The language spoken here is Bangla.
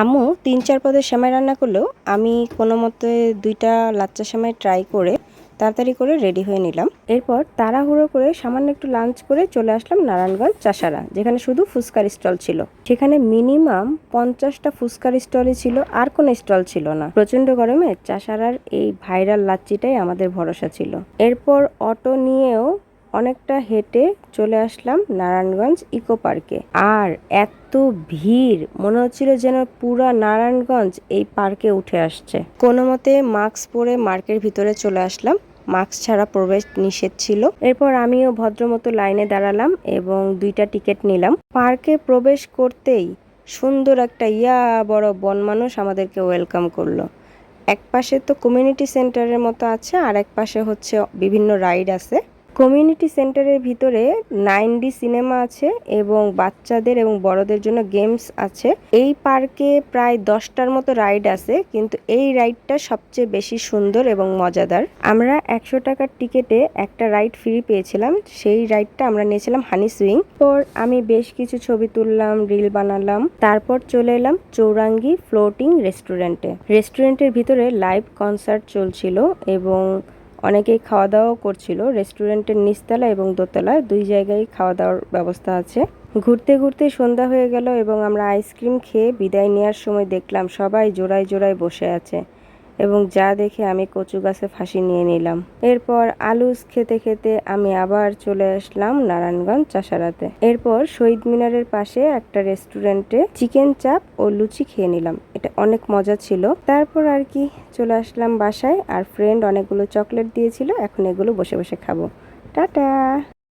আম্মু, তিন চার পদের সেমাই রান্না করলেও আমি কোনো মতে দুইটা লাচ্চা সেমাই ট্রাই করে তাড়াতাড়ি করে রেডি হয়ে নিলাম। এরপর তাড়াহুড়ো করে সামান্য একটু লাঞ্চ করে চলে আসলাম নারায়ণগঞ্জ চাষারা, যেখানে শুধু ফুচকার স্টল ছিল। সেখানে মিনিমাম পঞ্চাশটা ফুচকার স্টলই ছিল, আর কোনো স্টল ছিল না। প্রচণ্ড গরমে চাষারার এই ভাইরাল লাচ্চিটাই আমাদের ভরসা ছিল। এরপর অটো নিয়েও অনেকটা হেঁটে চলে আসলাম নারায়ণগঞ্জ ইকো পার্কে। আর এত ভিড়, মনে হচ্ছিল যেন পুরা নারায়ণগঞ্জ এই পার্কে উঠে আসছে। কোনো মতে মাস্ক পরে মার্কের ভিতরে চলে আসলাম। মাস্ক ছাড়া প্রবেশ নিষেধ ছিল। এরপর আমিও ভদ্রমতো লাইনে দাঁড়ালাম এবং দুইটা টিকিট নিলাম। পার্কে প্রবেশ করতেই সুন্দর একটা ইয়া বড় বন মানুষ আমাদেরকে ওয়েলকাম করল। এক পাশে তো কমিউনিটি সেন্টারের মতো আছে আর এক পাশে হচ্ছে বিভিন্ন রাইড আছে। কমিউনিটি সেন্টারের ভিতরে নাইন ডি সিনেমা আছে এবং বাচ্চাদের এবং বড়দের জন্য গেমস আছে। এই পার্কে প্রায় দশটার মতো রাইড আছে, কিন্তু এই রাইডটা সবচেয়ে বেশি সুন্দর এবং মজাদার। আমরা একশো টাকার টিকেটে একটা রাইড ফ্রি পেয়েছিলাম, সেই রাইডটা আমরা নিয়েছিলাম হানি সুইং। পর আমি বেশ কিছু ছবি তুললাম, রিল বানালাম, তারপর চলে এলাম চৌরাঙ্গি ফ্লোটিং রেস্টুরেন্টে। রেস্টুরেন্টের ভিতরে লাইভ কনসার্ট চলছিল এবং অনেকেই খাওয়া দাওয়াও করছিল। রেস্টুরেন্টের নিচতলা এবং দোতলায় দুই জায়গায় খাওয়া দাওয়ার ব্যবস্থা আছে। ঘুরতে ঘুরতে সন্ধ্যা হয়ে গেল এবং আমরা আইসক্রিম খেয়ে বিদায় নেওয়ার সময় দেখলাম সবাই জোড়ায় জোড়ায় বসে আছে এবং যা দেখে আমি কচু গাছে ফাঁসি নিয়ে নিলাম। এরপর আলুস খেতে খেতে আমি আবার চলে আসলাম নারায়ণগঞ্জ চাষারাতে। এরপর শহীদ মিনারের পাশে একটা রেস্টুরেন্টে চিকেন চাপ ও লুচি খেয়ে নিলাম। এটা অনেক মজা ছিল। তারপর আর কি চলে আসলাম বাসায়। আর ফ্রেন্ড অনেকগুলো চকলেট দিয়েছিল। এখন এগুলো বসে বসে খাব। টাটা!